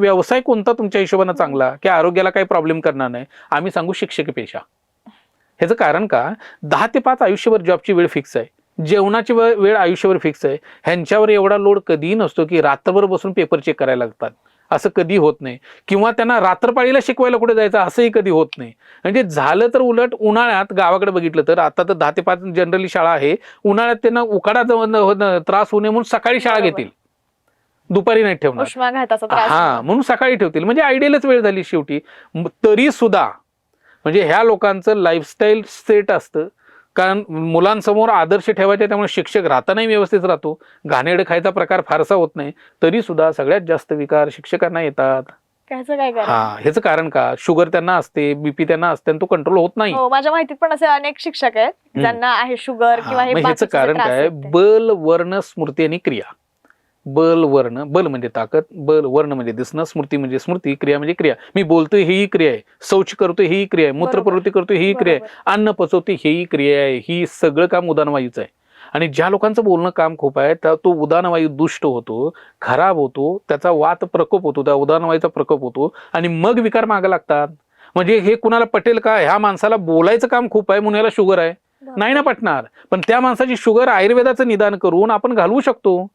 व्यवसाय कोणता तुमच्या हिशोबानं चांगला? की आरोग्याला काही प्रॉब्लेम करणार नाही? आम्ही सांगू शिक्षकी पेशा. ह्याचं कारण का? दहा ते पाच आयुष्यभर जॉबची वेळ फिक्स आहे. जेवणाची वेळ आयुष्यभर फिक्स आहे. ह्यांच्यावर एवढा लोड कधीही नसतो की रात्रभर बसून पेपर चेक करायला लागतात. असं कधी होत नाही. किंवा त्यांना रात्रपाळीला शिकवायला कुठे जायचं? असंही कधी होत नाही. म्हणजे झालं तर उलट उन्हाळ्यात गावाकडे बघितलं तर आता तर दहा ते पाच जनरली शाळा आहे. उन्हाळ्यात त्यांना उकाडा त्रास होऊ नये म्हणून सकाळी शाळा. घेतील. दुपारी नाही ठेवणार. हा. म्हणून सकाळी ठेवतील. म्हणजे आयडियलच वेळ झाली शेवटी. तरी सुद्धा म्हणजे ह्या लोकांचं लाईफस्टाईल सेट असतं. कारण मुलांसमोर आदर्श ठेवायचे त्यामुळे शिक्षक राहतानाही व्यवस्थित राहतो. घाणेरडं खायचा प्रकार फारसा होत नाही. तरी सुद्धा सगळ्यात जास्त विकार शिक्षकांना येतात. हा ह्याचं कारण का? शुगर त्यांना असते बीपी त्यांना असते आणि तो कंट्रोल होत नाही. हो माझ्या माहितीत पण असे अनेक शिक्षक आहेत ज्यांना आहे शुगर किंवा ह्याचं कारण काय. बल वर्ण स्मृती आणि क्रिया. बल वर्ण. बल म्हणजे ताकद बल वर्ण म्हणजे दिसणं स्मृती म्हणजे स्मृती क्रिया म्हणजे क्रिया. मी बोलतोय ही क्रिया आहे. शौच करतोय ही क्रिया आहे. मूत्रप्रवृत्ती करतोय ही क्रिया आहे. अन्न पचवते ही क्रिया आहे. ही सगळं काम उदानवायूचं आहे. आणि ज्या लोकांचं बोलणं काम खूप आहे त्या तो उदानवायू दुष्ट होतो खराब होतो त्याचा वात प्रकोप होतो त्या उदानवायूचा प्रकोप होतो आणि मग विकार मागे लागतात. म्हणजे हे कुणाला पटेल का ह्या माणसाला बोलायचं काम खूप आहे म्हणून याला शुगर आहे. नाही ना पटणार. पण त्या माणसाची शुगर आयुर्वेदाचं निदान करून आपण घालवू शकतो.